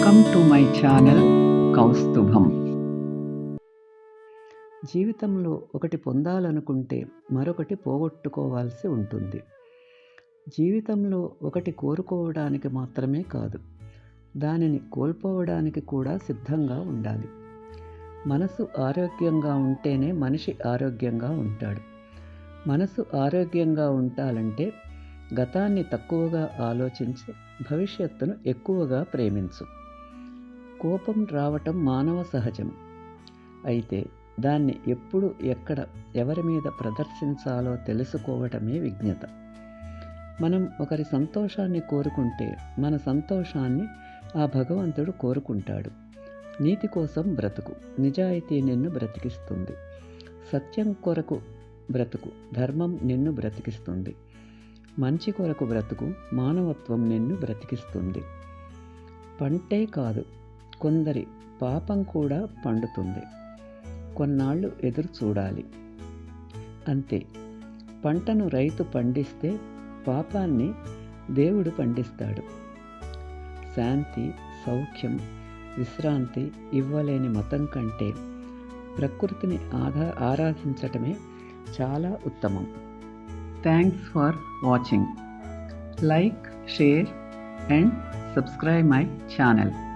Welcome to my channel కౌస్తుభం జీవితంలో ఒకటి పొందాలనుకుంటే మరొకటి పోగొట్టుకోవాల్సి ఉంటుంది. జీవితంలో ఒకటి కోరుకోవడానికి మాత్రమే కాదు దానిని కోల్పోవడానికి కూడా సిద్ధంగా ఉండాలి. మనసు ఆరోగ్యంగా ఉంటేనే మనిషి ఆరోగ్యంగా ఉంటాడు. మనసు ఆరోగ్యంగా ఉండాలంటే గతాన్ని తక్కువగా ఆలోచించి భవిష్యత్తును ఎక్కువగా ప్రేమించు. కోపం రావటం మానవ సహజం. అయితే దాన్ని ఎప్పుడు ఎక్కడ ఎవరి మీద ప్రదర్శించాలో తెలుసుకోవటమే విజ్ఞత. మనం ఒకరి సంతోషాన్ని కోరుకుంటే మన సంతోషాన్ని ఆ భగవంతుడు కోరుకుంటాడు. నీతి కోసం బ్రతుకు నిజాయితీ నిన్ను బ్రతికిస్తుంది. సత్యం కొరకు బ్రతుకు ధర్మం నిన్ను బ్రతికిస్తుంది. మంచి కొరకు బ్రతుకు మానవత్వం నిన్ను బ్రతికిస్తుంది. పంటే కాదు కొందరి పాపం కూడా పండుతుంది. కొన్నాళ్ళు ఎదురు చూడాలి. అంతే. పంటను రైతు పండిస్తే పాపాన్ని దేవుడు పండిస్తాడు. శాంతి సౌఖ్యం విశ్రాంతి ఇవ్వలేని మతం కంటే ప్రకృతిని ఆధా ఆరాధించటమే చాలా ఉత్తమం. Thanks for watching. Like share and subscribe my channel.